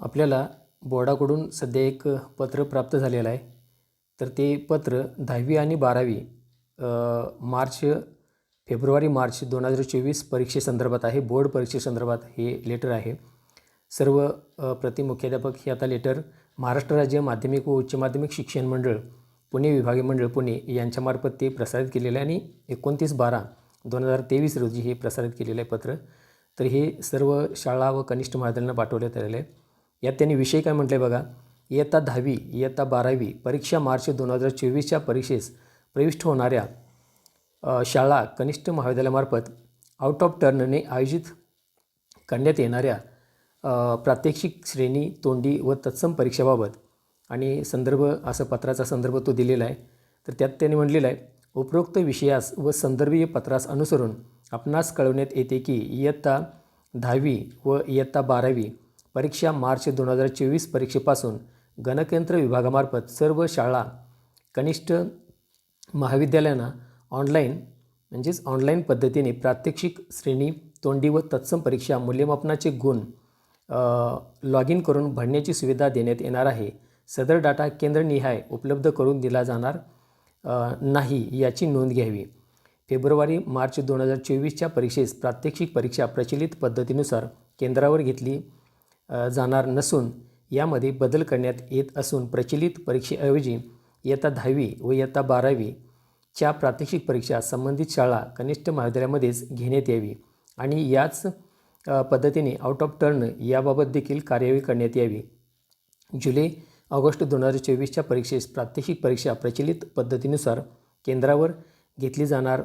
आपल्याला बोर्डाकडून सध्या एक पत्र प्राप्त झालेलं आहे. तर ते पत्र दहावी आणि बारावी मार्च फेब्रुवारी मार्च दोन हजार चोवीस परीक्षेसंदर्भात आहे. बोर्ड परीक्षेसंदर्भात हे लेटर आहे. सर्व प्रतिमुख्याध्यापक हे आता लेटर महाराष्ट्र राज्य माध्यमिक व उच्च माध्यमिक शिक्षण मंडळ पुणे विभागीय मंडळ पुणे यांच्यामार्फत ते प्रसारित केलेलं आहे आणि एकोणतीस बारा दोन हजार तेवीस रोजी हे प्रसारित केलेलं आहे पत्र. तर हे सर्व शाळा व कनिष्ठ महाविद्यालयांना पाठवण्यात आलेलं आहे. यात त्यांनी विषय काय म्हटले बघा? इयत्ता दहावी इयत्ता बारावी परीक्षा मार्च दोन हजार चोवीसच्या परीक्षेस प्रविष्ट होणाऱ्या शाळा कनिष्ठ महाविद्यालयामार्फत आउट ऑफ टर्नने आयोजित करण्यात येणाऱ्या प्रात्यक्षिक श्रेणी तोंडी व तत्सम परीक्षेबाबत आणि संदर्भ असं पत्राचा संदर्भ तो दिलेला आहे. तर त्यात त्यांनी म्हटलेलं आहे उपरोक्त विषयास व संदर्भीय पत्रास अनुसरून आपणास कळवण्यात येते की इयत्ता दहावी व इयत्ता बारावी परीक्षा मार्च दोन हजार चोवीस परीक्षेपासून गणकयंत्र विभागामार्फत सर्व शाळा कनिष्ठ महाविद्यालयांना ऑनलाईन म्हणजेच ऑनलाईन पद्धतीने प्रात्यक्षिक श्रेणी तोंडी व तत्सम परीक्षा मूल्यमापनाचे गुण लॉग इन करून भरण्याची सुविधा देण्यात येणार आहे. सदर डाटा केंद्रनिहाय उपलब्ध करून दिला जाणार नाही याची नोंद घ्यावी. फेब्रुवारी मार्च दोन हजार चोवीसच्या परीक्षेस प्रात्यक्षिक परीक्षा प्रचलित पद्धतीनुसार केंद्रावर घेतली जाणार नसून यामध्ये बदल करण्यात येत असून प्रचलित परीक्षेऐवजी इयत्ता दहावी व इयत्ता बारावीच्या प्रात्यक्षिक परीक्षा संबंधित शाळा कनिष्ठ महाविद्यालयामध्येच घेण्यात यावी आणि याच पद्धतीने आउट ऑफ टर्न याबाबत देखील कार्यवाही करण्यात यावी. जुलै ऑगस्ट दोन हजार चोवीसच्या परीक्षेस प्रात्यक्षिक परीक्षा प्रचलित पद्धतीनुसार केंद्रावर घेतली जाणार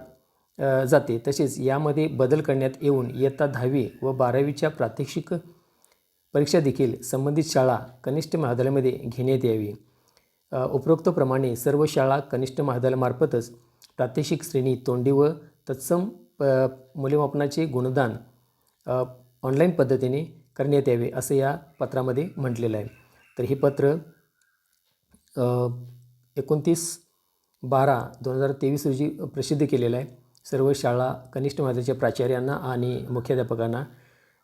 जाते. तसेच यामध्ये बदल करण्यात येऊन इयत्ता दहावी व बारावीच्या प्रात्यक्षिक परीक्षा देखील संबंधित शाळा कनिष्ठ महाविद्यालयामध्ये घेण्यात यावी. उपरोक्तप्रमाणे सर्व शाळा कनिष्ठ महाविद्यालयामार्फतच प्रात्यक्षिक श्रेणी तोंडी व तत्सम प मूल्यमापनाचे गुणदान ऑनलाईन पद्धतीने करण्यात यावे असं या पत्रामध्ये म्हटलेलं आहे. तर हे पत्र एकोणतीस बारा दोन हजार तेवीस रोजी प्रसिद्ध केलेलं आहे. सर्व शाळा कनिष्ठ महाविद्यालयाच्या प्राचार्यांना आणि मुख्याध्यापकांना.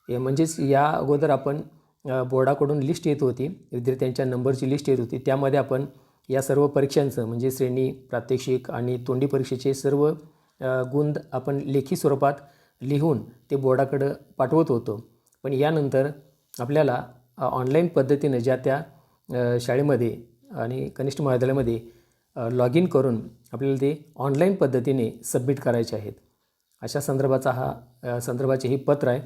म्हणजेच या अगोदर आपण बोर्डाकडून लिस्ट येत होती. विद्यार्थ्यांच्या नंबरची लिस्ट येत होती. त्यामध्ये आपण या सर्व परीक्षांचं म्हणजे श्रेणी प्रात्यक्षिक आणि तोंडी परीक्षेचे सर्व गुंद गुण आपण लेखी स्वरूपात लिहून ते बोर्डाकडं पाठवत होतो. पण यानंतर आपल्याला ऑनलाईन पद्धतीनं ज्या त्या शाळेमध्ये आणि कनिष्ठ महाविद्यालयामध्ये लॉग इन करून आपल्याला ते ऑनलाईन पद्धतीने सबमिट करायचे आहेत. अशा संदर्भाचा हा संदर्भाचे हे पत्र आहे.